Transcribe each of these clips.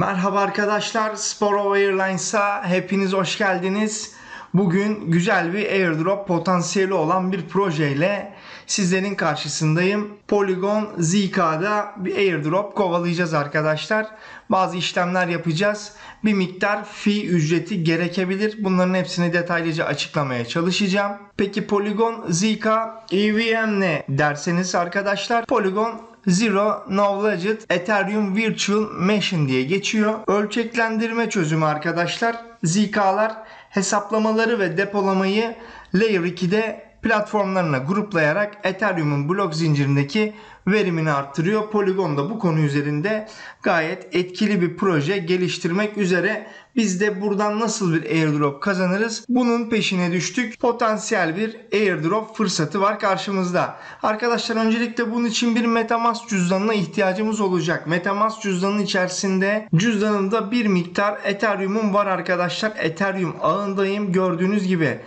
Merhaba arkadaşlar, Sporo Airlines'a hepiniz hoş geldiniz. Bugün güzel bir airdrop potansiyeli olan bir projeyle sizlerin karşısındayım. Polygon ZK'da bir airdrop kovalayacağız arkadaşlar. Bazı işlemler yapacağız. Bir miktar fee ücreti gerekebilir. Bunların hepsini detaylıca açıklamaya çalışacağım. Peki Polygon ZK EVM ne derseniz arkadaşlar Polygon Zero Knowledge Ethereum Virtual Machine diye geçiyor. Ölçeklendirme çözümü arkadaşlar. ZK'lar hesaplamaları ve depolamayı Layer 2'de platformlarına gruplayarak Ethereum'un blok zincirindeki verimini arttırıyor. Polygon da bu konu üzerinde gayet etkili bir proje geliştirmek üzere. Biz de buradan nasıl bir airdrop kazanırız? Bunun peşine düştük. Potansiyel bir airdrop fırsatı var karşımızda. Arkadaşlar öncelikle bunun için bir Metamask cüzdanına ihtiyacımız olacak. Metamask cüzdanının içerisinde cüzdanımda bir miktar Ethereum'um var arkadaşlar. Ethereum ağındayım gördüğünüz gibi.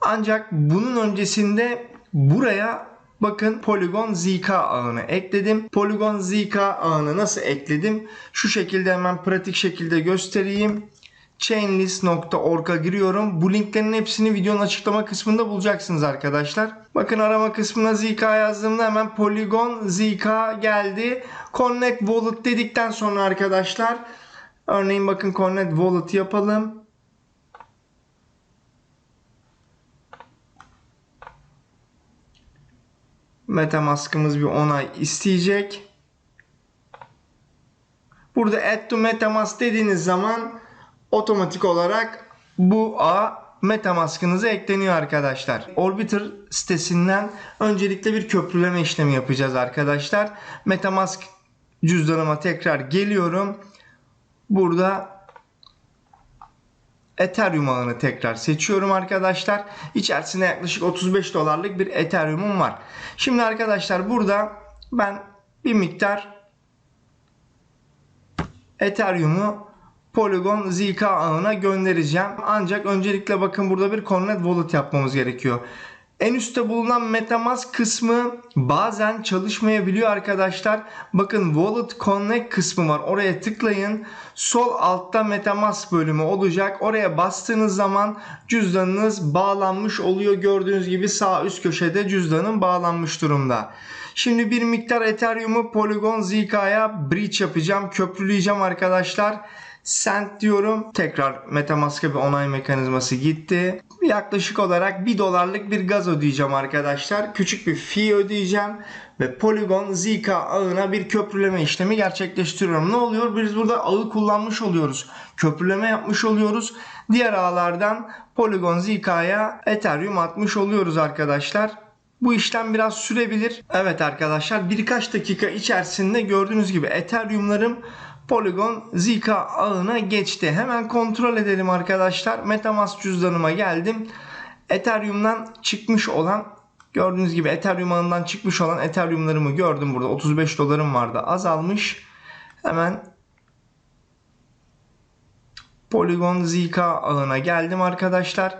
Ancak bunun öncesinde buraya Bakın Polygon ZK ağını ekledim. Polygon ZK ağını nasıl ekledim? Şu şekilde hemen pratik şekilde göstereyim. Chainlist.org'a giriyorum. Bu linklerin hepsini videonun açıklama kısmında bulacaksınız arkadaşlar. Bakın arama kısmına ZK yazdığımda hemen Polygon ZK geldi. Connect Wallet dedikten sonra arkadaşlar örneğin bakın Connect Wallet yapalım. Metamask'ımız bir onay isteyecek. Burada add to Metamask dediğiniz zaman otomatik olarak bu ağ Metamask'ınıza ekleniyor arkadaşlar. Orbiter sitesinden öncelikle bir köprüleme işlemi yapacağız arkadaşlar. Metamask cüzdanıma tekrar geliyorum. Burada Ethereum ağını tekrar seçiyorum arkadaşlar. İçerisinde yaklaşık 35 dolarlık bir Ethereum'um var. Şimdi arkadaşlar burada ben bir miktar Ethereum'u Polygon ZK ağına göndereceğim. Ancak öncelikle bakın burada bir Connect Wallet yapmamız gerekiyor. En üstte bulunan Metamask kısmı bazen çalışmayabiliyor arkadaşlar. Bakın Wallet Connect kısmı var. Oraya tıklayın. Sol altta Metamask bölümü olacak. Oraya bastığınız zaman cüzdanınız bağlanmış oluyor. Gördüğünüz gibi sağ üst köşede cüzdanın bağlanmış durumda. Şimdi bir miktar Ethereum'u Polygon ZK'ya breach yapacağım. Köprüleyeceğim arkadaşlar. Send diyorum. Tekrar Metamask'a bir onay mekanizması gitti. Yaklaşık olarak 1 dolarlık bir gaz ödeyeceğim arkadaşlar. Küçük bir fee ödeyeceğim. Ve Polygon ZK ağına bir köprüleme işlemi gerçekleştiriyorum. Ne oluyor? Biz burada ağı kullanmış oluyoruz. Köprüleme yapmış oluyoruz. Diğer ağlardan Polygon ZK'ya Ethereum atmış oluyoruz arkadaşlar. Bu işlem biraz sürebilir. Evet arkadaşlar birkaç dakika içerisinde gördüğünüz gibi Ethereum'larım Polygon ZK ağına geçti. Hemen kontrol edelim arkadaşlar. Metamask cüzdanıma geldim. Ethereum'dan çıkmış olan gördüğünüz gibi Ethereum ağından çıkmış olan Ethereum'larımı gördüm burada. 35 dolarım vardı azalmış. Hemen Polygon ZK ağına geldim arkadaşlar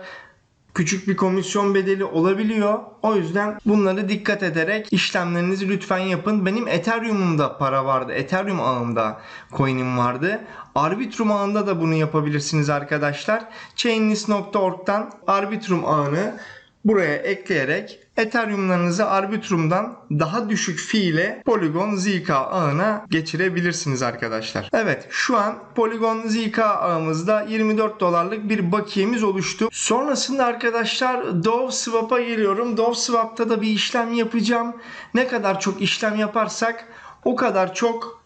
küçük bir komisyon bedeli olabiliyor. O yüzden bunları dikkat ederek işlemlerinizi lütfen yapın. Benim Ethereum'umda para vardı. Ethereum ağımda coin'im vardı. Arbitrum ağında da bunu yapabilirsiniz arkadaşlar. Chainlist.org'dan Arbitrum ağını buraya ekleyerek Ethereum'larınızı Arbitrum'dan daha düşük fee ile Polygon ZK ağına geçirebilirsiniz arkadaşlar. Evet şu an Polygon ZK ağımızda 24 dolarlık bir bakiyemiz oluştu. Sonrasında arkadaşlar Dove Swap'a geliyorum. Dove Swap'ta da bir işlem yapacağım. Ne kadar çok işlem yaparsak o kadar çok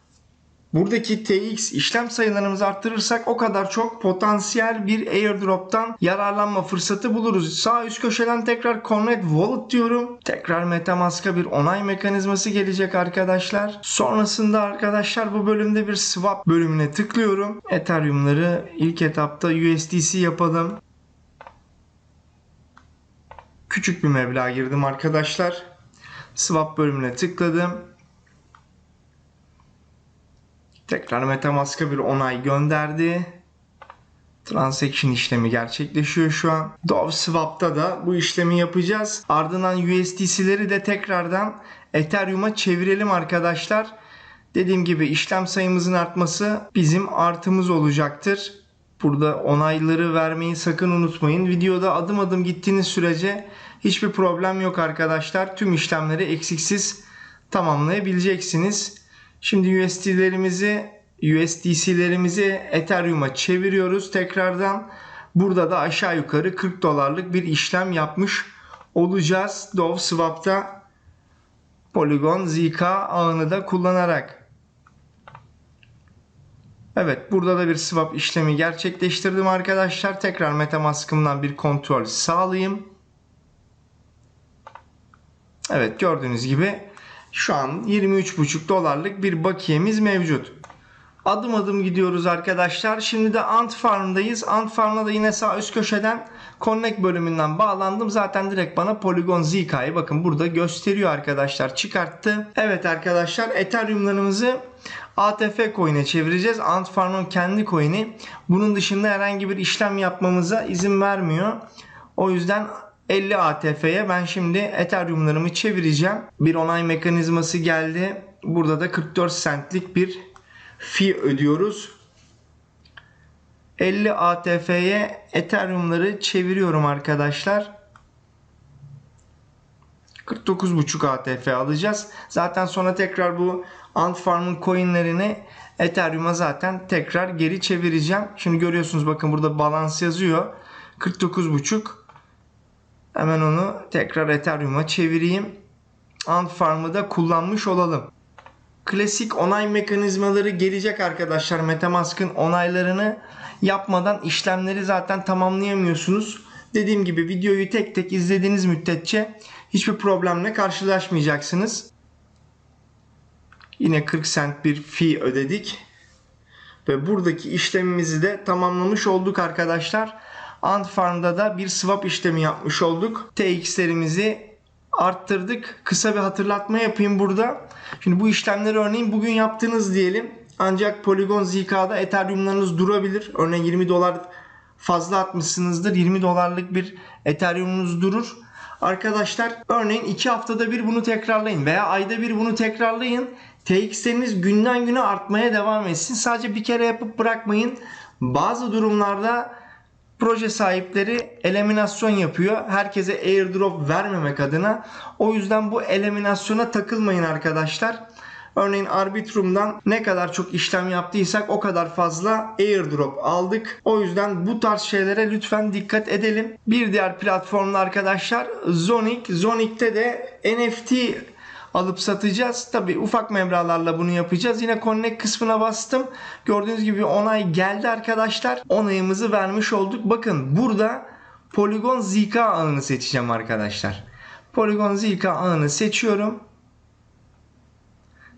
Buradaki TX işlem sayılarımızı arttırırsak o kadar çok potansiyel bir airdrop'tan yararlanma fırsatı buluruz. Sağ üst köşeden tekrar Connect Wallet diyorum. Tekrar Metamask'a bir onay mekanizması gelecek arkadaşlar. Sonrasında arkadaşlar bu bölümde bir swap bölümüne tıklıyorum. Ethereum'ları ilk etapta USDC yapalım. Küçük bir meblağ girdim arkadaşlar. Swap bölümüne tıkladım. Tekrar Metamask'a bir onay gönderdi. Transaction işlemi gerçekleşiyor şu an. Dove Swap'ta da bu işlemi yapacağız. Ardından USDC'leri de tekrardan Ethereum'a çevirelim arkadaşlar. Dediğim gibi işlem sayımızın artması bizim artımız olacaktır. Burada onayları vermeyi sakın unutmayın. Videoda adım adım gittiğiniz sürece hiçbir problem yok arkadaşlar. Tüm işlemleri eksiksiz tamamlayabileceksiniz. Şimdi USD'lerimizi USDC'lerimizi Ethereum'a çeviriyoruz tekrardan. Burada da aşağı yukarı 40 dolarlık bir işlem yapmış olacağız. Dove Swap'ta Polygon ZK ağını da kullanarak. Evet burada da bir swap işlemi gerçekleştirdim arkadaşlar. Tekrar Metamask'ımdan bir kontrol sağlayayım. Evet gördüğünüz gibi şu an 23,5 dolarlık bir bakiyemiz mevcut. Adım adım gidiyoruz arkadaşlar. Şimdi de Ant Farm'dayız. Ant Farm'da da yine sağ üst köşeden Connect bölümünden bağlandım. Zaten direkt bana Polygon ZK'yı bakın burada gösteriyor arkadaşlar. Çıkarttı. Evet arkadaşlar Ethereum'larımızı ATF coin'e çevireceğiz. Ant Farm'ın kendi coin'i. Bunun dışında herhangi bir işlem yapmamıza izin vermiyor. O yüzden 50 ATF'ye ben şimdi Ethereum'larımı çevireceğim. Bir onay mekanizması geldi. Burada da 44 centlik bir fee ödüyoruz. 50 ATF'ye Ethereum'ları çeviriyorum arkadaşlar. 49.5 ATF alacağız. Zaten sonra tekrar bu Ant Farm'ın coinlerini Ethereum'a zaten tekrar geri çevireceğim. Şimdi görüyorsunuz bakın burada balans yazıyor. 49.5 Hemen onu tekrar Ethereum'a çevireyim. Ant Farm'ı da kullanmış olalım. Klasik onay mekanizmaları gelecek arkadaşlar. Metamask'ın onaylarını yapmadan işlemleri zaten tamamlayamıyorsunuz. Dediğim gibi videoyu tek tek izlediğiniz müddetçe hiçbir problemle karşılaşmayacaksınız. Yine 40 cent bir fee ödedik. Ve buradaki işlemimizi de tamamlamış olduk arkadaşlar. Ant Farm'da da bir swap işlemi yapmış olduk. TX'lerimizi arttırdık. Kısa bir hatırlatma yapayım burada. Şimdi bu işlemleri örneğin bugün yaptınız diyelim. Ancak Polygon ZK'da Ethereum'larınız durabilir. Örneğin 20 dolar fazla atmışsınızdır. 20 dolarlık bir Ethereum'unuz durur. Arkadaşlar örneğin 2 haftada bir bunu tekrarlayın veya ayda bir bunu tekrarlayın. TX'leriniz günden güne artmaya devam etsin. Sadece bir kere yapıp bırakmayın. Bazı durumlarda proje sahipleri eliminasyon yapıyor. Herkese airdrop vermemek adına. O yüzden bu eliminasyona takılmayın arkadaşlar. Örneğin Arbitrum'dan ne kadar çok işlem yaptıysak o kadar fazla airdrop aldık. O yüzden bu tarz şeylere lütfen dikkat edelim. Bir diğer platformda arkadaşlar Zonic. Zonic'te de NFT alıp satacağız. Tabi ufak meblağlarla bunu yapacağız. Yine connect kısmına bastım. Gördüğünüz gibi onay geldi arkadaşlar. Onayımızı vermiş olduk. Bakın burada Polygon ZK ağını seçeceğim arkadaşlar. Polygon ZK ağını seçiyorum.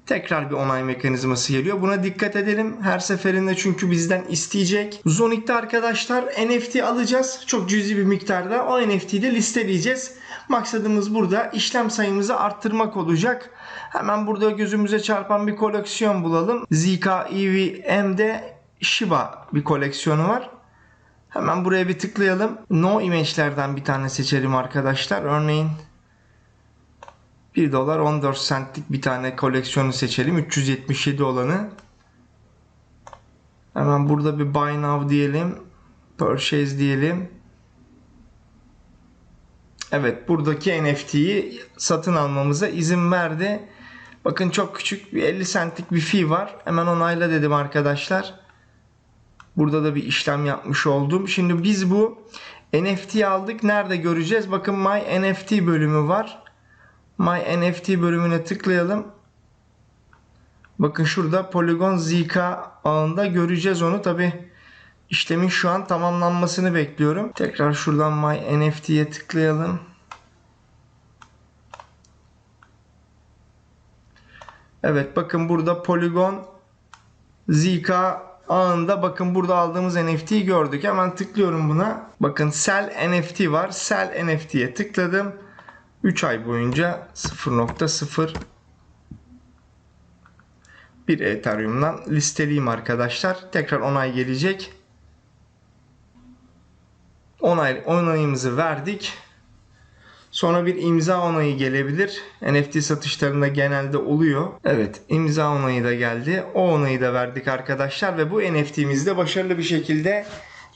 Tekrar bir onay mekanizması geliyor. Buna dikkat edelim. Her seferinde çünkü bizden isteyecek. Zonic'te arkadaşlar NFT alacağız. Çok cüzi bir miktarda. O NFT'yi de listeleyeceğiz. Maksadımız burada işlem sayımızı arttırmak olacak. Hemen burada gözümüze çarpan bir koleksiyon bulalım. ZK EVM'de Shiba bir koleksiyonu var. Hemen buraya bir tıklayalım. No image'lerden bir tane seçelim arkadaşlar. Örneğin 1 dolar 14 centlik bir tane koleksiyonu seçelim. 377 olanı. Hemen burada bir buy now diyelim. Purchase diyelim. Evet buradaki NFT'yi satın almamıza izin verdi. Bakın çok küçük bir 50 centlik bir fee var. Hemen onayla dedim arkadaşlar. Burada da bir işlem yapmış oldum. Şimdi biz bu NFT aldık. Nerede göreceğiz? Bakın My NFT bölümü var. My NFT bölümüne tıklayalım. Bakın şurada Polygon ZK ağında göreceğiz onu. Tabi işlemin şu an tamamlanmasını bekliyorum. Tekrar şuradan My NFT'ye tıklayalım. Evet bakın burada Polygon ZK ağında bakın burada aldığımız NFT'yi gördük. Hemen tıklıyorum buna. Bakın Sell NFT var. Sell NFT'ye tıkladım. 3 ay boyunca 0.0 bir Ethereum'dan listeleyeyim arkadaşlar. Tekrar onay gelecek. Onay, onayımızı verdik. Sonra bir imza onayı gelebilir. NFT satışlarında genelde oluyor. Evet imza onayı da geldi. O onayı da verdik arkadaşlar ve bu NFT'miz de başarılı bir şekilde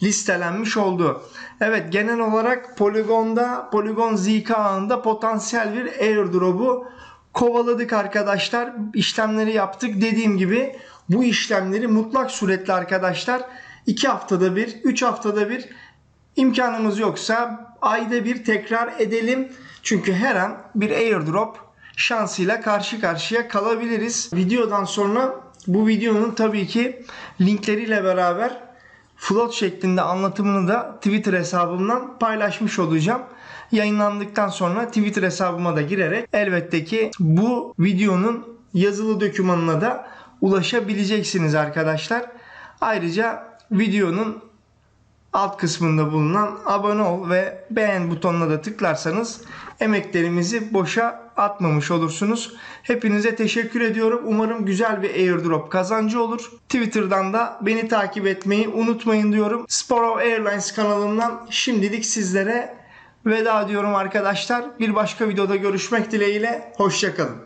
listelenmiş oldu. Evet genel olarak Polygon'da Polygon ZK ağında potansiyel bir airdrop'u kovaladık arkadaşlar. İşlemleri yaptık. Dediğim gibi bu işlemleri mutlak suretle arkadaşlar 2 haftada bir, 3 haftada bir imkanımız yoksa ayda bir tekrar edelim. Çünkü her an bir airdrop şansıyla karşı karşıya kalabiliriz. Videodan sonra bu videonun tabii ki linkleriyle beraber float şeklinde anlatımını da Twitter hesabımdan paylaşmış olacağım. Yayınlandıktan sonra Twitter hesabıma da girerek elbette ki bu videonun yazılı dokümanına da ulaşabileceksiniz arkadaşlar. Ayrıca videonun alt kısmında bulunan abone ol ve beğen butonuna da tıklarsanız emeklerimizi boşa atmamış olursunuz. Hepinize teşekkür ediyorum. Umarım güzel bir airdrop kazancı olur. Twitter'dan da beni takip etmeyi unutmayın diyorum. Sparrow Airlines kanalından şimdilik sizlere veda diyorum arkadaşlar. Bir başka videoda görüşmek dileğiyle. Hoşçakalın.